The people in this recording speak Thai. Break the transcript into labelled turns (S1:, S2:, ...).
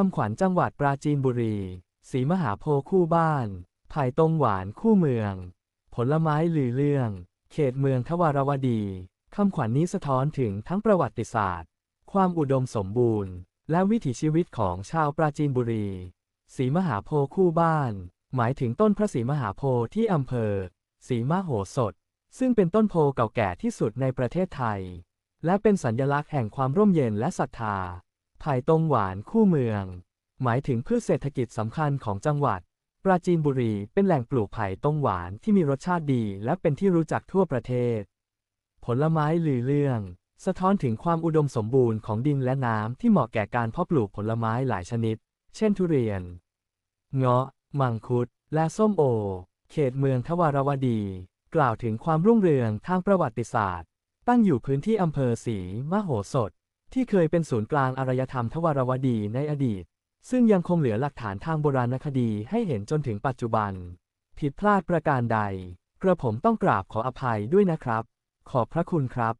S1: คำขวัญจังหวัดปราจีนบุรี สีมหาโพธิ์คู่บ้านไผ่ตรงหวานคู่เมือง ผลไม้ลือเรื่อง เขตเมืองทวารวดี คำขวัญนี้สะท้อนถึงทั้งประวัติศาสตร์ ความอุดมสมบูรณ์ และวิถีชีวิตของชาวปราจีนบุรี สีมหาโพธิ์คู่บ้าน หมายถึงต้นพระศรีมหาโพธิ์ที่อำเภอศรีมโหสถ ซึ่งเป็นต้นโพเก่าแก่ที่สุดในประเทศไทย และเป็นสัญลักษณ์แห่งความร่มเย็นและศรัทธา ไผ่ตรงหวานคู่เมือง หมายถึงพืชเศรษฐกิจสำคัญของจังหวัด ปราจีนบุรีเป็นแหล่งปลูกไผ่ตรงหวานที่มีรสชาติดีและเป็นที่รู้จักทั่วประเทศ ผลไม้ลือเรื่อง สะท้อนถึงความอุดมสมบูรณ์ของดินและน้ำที่เหมาะแก่การเพาะปลูกผลไม้หลายชนิด เช่นทุเรียน เงาะ มังคุด และส้มโอ เขตเมืองทวารวดี กล่าวถึงความรุ่งเรืองทางประวัติศาสตร์ ตั้งอยู่พื้นที่อำเภอศรีมโหสถ ที่เคยเป็นศูนย์กลางอารยธรรมทวารวดีในอดีต ซึ่งยังคงเหลือหลักฐานทางโบราณคดีให้เห็นจนถึงปัจจุบัน ผิดพลาดประการใด กระผมต้องกราบขออภัยด้วยนะครับ ขอบพระคุณครับ